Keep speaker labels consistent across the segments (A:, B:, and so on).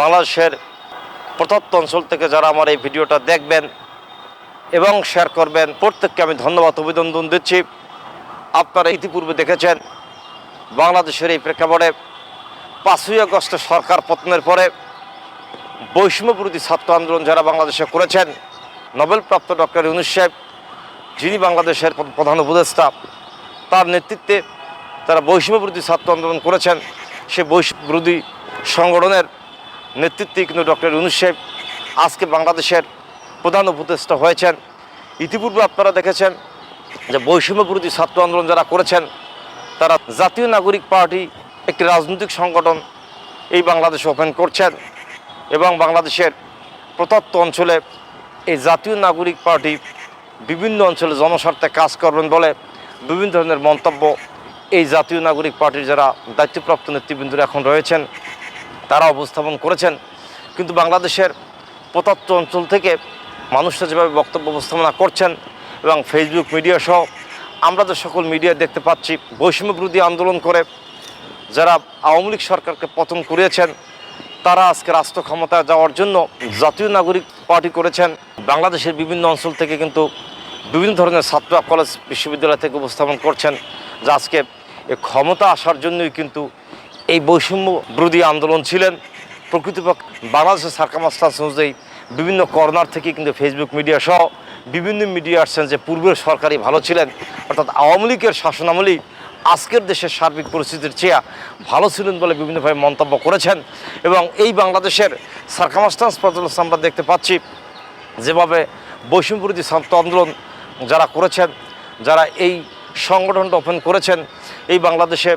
A: বাংলাদেশের প্রত্যন্ত অঞ্চল থেকে যারা আমার এই ভিডিওটা দেখবেন এবং শেয়ার করবেন, প্রত্যেককে আমি ধন্যবাদ, অভিনন্দন দিচ্ছি। আপনারা ইতিপূর্বে দেখেছেন, বাংলাদেশের এই প্রেক্ষাপটে পাঁচই আগস্টে সরকার পতনের পরে বৈষম্য বিরোধী ছাত্র আন্দোলন যারা বাংলাদেশে করেছেন, নোবেলপ্রাপ্ত ডক্টর ইউনুস সাহেব, যিনি বাংলাদেশের প্রধান উপদেষ্টা, তার নেতৃত্বে তারা বৈষম্য বিরোধী ছাত্র আন্দোলন করেছেন সে বৈষম্য বিরোধী সংগঠনের নেতৃত্বে কিন্তু ডক্টর ইউনুস সাহেব আজকে বাংলাদেশের প্রধান উপদেষ্টা হয়েছেন। ইতিপূর্বে আপনারা দেখেছেন যে বৈষম্য বিরোধী ছাত্র আন্দোলন যারা করেছেন, তারা জাতীয় নাগরিক পার্টি একটি রাজনৈতিক সংগঠন এই বাংলাদেশে ওপেন করছেন এবং বাংলাদেশের প্রত্যন্ত অঞ্চলে এই জাতীয় নাগরিক পার্টি বিভিন্ন অঞ্চলে জনস্বার্থে কাজ করবেন বলে বিভিন্ন ধরনের মন্তব্য এই জাতীয় নাগরিক পার্টির যারা দায়িত্বপ্রাপ্ত নেতৃবৃন্দরা এখন রয়েছেন। তারা উপস্থাপন করেছেন। কিন্তু বাংলাদেশের প্রত্যন্ত অঞ্চল থেকে মানুষরা যেভাবে বক্তব্য উপস্থাপনা করছেন এবং ফেসবুক মিডিয়া সহ আমরা তো সকল মিডিয়া দেখতে পাচ্ছি, বৈষম্য বিরোধী আন্দোলন করে যারা আওয়ামী লীগ সরকারকে পতন করিয়েছেন, তারা আজকে রাষ্ট্র ক্ষমতায় যাওয়ার জন্য জাতীয় নাগরিক পার্টি করেছেন। বাংলাদেশের বিভিন্ন অঞ্চল থেকে কিন্তু বিভিন্ন ধরনের ছাত্র কলেজ, বিশ্ববিদ্যালয় থেকে উপস্থাপন করছেন, যা আজকে এ ক্ষমতা আসার জন্যই কিন্তু এই বৈষম্য বিরোধী আন্দোলন ছিলেন। প্রকৃতপক্ষে বাংলাদেশের সার্কামাস্টান্স অনুযায়ী বিভিন্ন কর্নার থেকে কিন্তু ফেসবুক মিডিয়া সহ বিভিন্ন মিডিয়া আসছেন যে পূর্বের সরকারই ভালো ছিলেন। অর্থাৎ আওয়ামী লীগের শাসনামলেই আজকের দেশের সার্বিক পরিস্থিতির চেয়ে ভালো ছিলেন বলে বিভিন্নভাবে মন্তব্য করেছেন এবং এই বাংলাদেশের সার্কামাস্টান্স পর্যন্ত আমরা দেখতে পাচ্ছি যেভাবে বৈষম্য বিরোধী ছাত্র আন্দোলন যারা করেছেন, যারা এই সংগঠনটা ওপেন করেছেন, এই বাংলাদেশে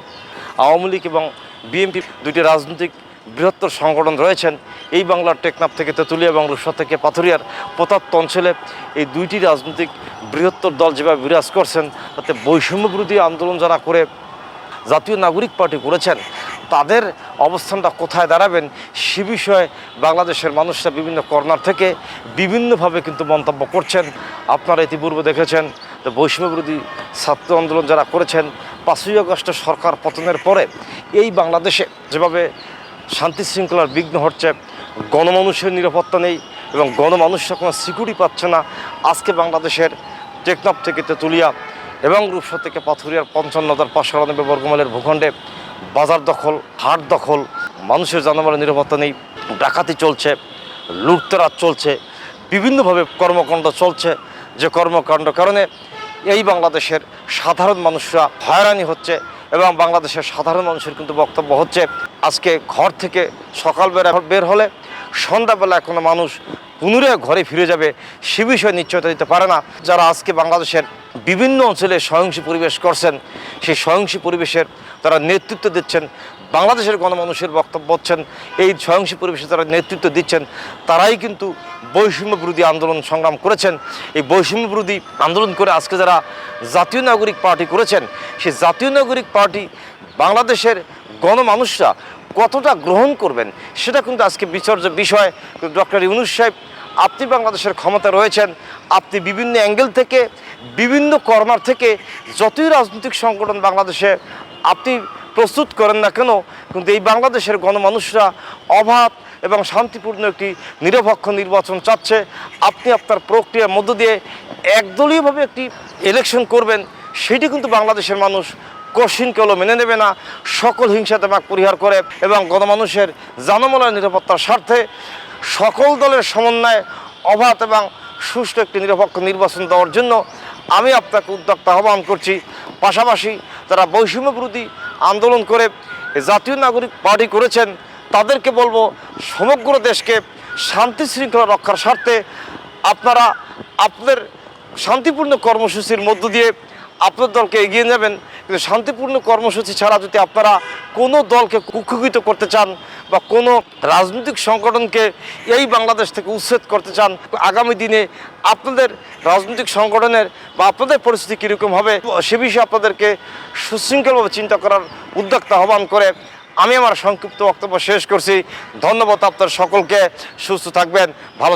A: আওয়ামী লীগ এবং বিএনপি দুটি রাজনৈতিক বৃহত্তর সংগঠন রয়েছেন। এই বাংলার টেকনাফ থেকে তেঁতুলিয়া এবং রূপসা থেকে পাথুরিয়ার প্রত্যন্ত অঞ্চলে এই দুইটি রাজনৈতিক বৃহত্তর দল যেভাবে বিরাজ করছেন, তাতে বৈষম্য বিরোধী আন্দোলন যারা করে জাতীয় নাগরিক পার্টি করেছেন, তাদের অবস্থানটা কোথায় দাঁড়াবেন সে বিষয়ে বাংলাদেশের মানুষরা বিভিন্ন কর্নার থেকে বিভিন্নভাবে কিন্তু মন্তব্য করছেন। আপনারা ইতিপূর্বে দেখেছেন যে বৈষম্য বিরোধী ছাত্র আন্দোলন যারা করেছেন, পাঁচই আগস্টে সরকার পতনের পরে এই বাংলাদেশে যেভাবে শান্তি শৃঙ্খলার বিঘ্ন হচ্ছে, গণমানুষের নিরাপত্তা নেই এবং গণমানুষরা কোনো সিকিউরিটি পাচ্ছে না, আজকে বাংলাদেশের টেকনাফ থেকে তেঁতুলিয়া এবং রূপসা থেকে পাথুরিয়ার পঞ্চান্ন হাজার পাঁচশো আটানব্বই বর্গমাইলের ভূখণ্ডে বাজার দখল, হাট দখল, মানুষের জানামালের নিরাপত্তা নেই, ডাকাতি চলছে, লুটতরাজ চলছে, বিভিন্নভাবে কর্মকাণ্ড চলছে, যে কর্মকাণ্ড কারণে এই বাংলাদেশের সাধারণ মানুষরা হয়রানি হচ্ছে এবং বাংলাদেশের সাধারণ মানুষের কিন্তু বক্তব্য হচ্ছে, আজকে ঘর থেকে সকাল বেলা বের হলে সন্ধ্যাবেলা কোনো মানুষ পুনরায় ঘরে ফিরে যাবে সে বিষয়ে নিশ্চয়তা দিতে পারে না। যারা আজকে বাংলাদেশের বিভিন্ন অঞ্চলে সহিংসী পরিবেশ করছেন, সেই সহিংসী পরিবেশের তারা নেতৃত্ব দিচ্ছেন বাংলাদেশের গণমানুষের বক্তব্য হচ্ছেন, এই সহিংসী পরিবেশে যারা নেতৃত্ব দিচ্ছেন, তারাই কিন্তু বৈষম্য বিরোধী আন্দোলন সংগ্রাম করেছেন। এই বৈষম্য বিরোধী আন্দোলন করে আজকে যারা জাতীয় নাগরিক পার্টি করেছেন, সেই জাতীয় নাগরিক পার্টি বাংলাদেশের গণমানুষরা কতটা গ্রহণ করবেন, সেটা কিন্তু আজকে বিচার্য বিষয়, ডক্টর ইউনুস সাহেব, আপনি বাংলাদেশের ক্ষমতা রয়েছেন, আপনি বিভিন্ন অ্যাঙ্গেল থেকে, বিভিন্ন কর্নার থেকে যতই রাজনৈতিক সংগঠন বাংলাদেশে, আপনি প্রস্তুত করেন না কেন? কিন্তু এই বাংলাদেশের গণমানুষরা অবাধ এবং শান্তিপূর্ণ একটি নিরপেক্ষ নির্বাচন চাচ্ছে। আপনি আপনার প্রক্রিয়ার মধ্য দিয়ে একদলীয়ভাবে একটি ইলেকশন করবেন, সেটি কিন্তু বাংলাদেশের মানুষ কশিন কেউ মেনে নেবে না। সকল হিংসাত্মক পরিহার করে এবং গণমানুষের জানমালের নিরাপত্তার স্বার্থে সকল দলের সমন্বয়ে অবাধ এবং সুষ্ঠু একটি নিরপেক্ষ নির্বাচন দেওয়ার জন্য আমি আপনাকে উদ্যোক্তা আহ্বান করছি। পাশাপাশি যারা বৈষম্য বিরোধী আন্দোলন করে জাতীয় নাগরিক পার্টি করেছেন, তাদেরকে বলব সমগ্র দেশকে শান্তি শৃঙ্খলা রক্ষার স্বার্থে আপনারা আপনাদের শান্তিপূর্ণ কর্মসূচির মধ্য দিয়ে আপনার দলকে এগিয়ে নেবেন। কিন্তু শান্তিপূর্ণ কর্মসূচি ছাড়া যদি আপনারা কোনো দলকে কুক্ষিত করতে চান বা কোনো রাজনৈতিক সংগঠনকে এই বাংলাদেশ থেকে উচ্ছেদ করতে চান, আগামী দিনে আপনাদের রাজনৈতিক সংগঠনের বা আপনাদের পরিস্থিতি কীরকম হবে সে বিষয়ে আপনাদেরকে সুশৃঙ্খলভাবে চিন্তা করার উদ্যোক্তা আহ্বান করে আমি আমার সংক্ষিপ্ত বক্তব্য শেষ করছি। ধন্যবাদ আপনার সকলকে। সুস্থ থাকবেন। ভালো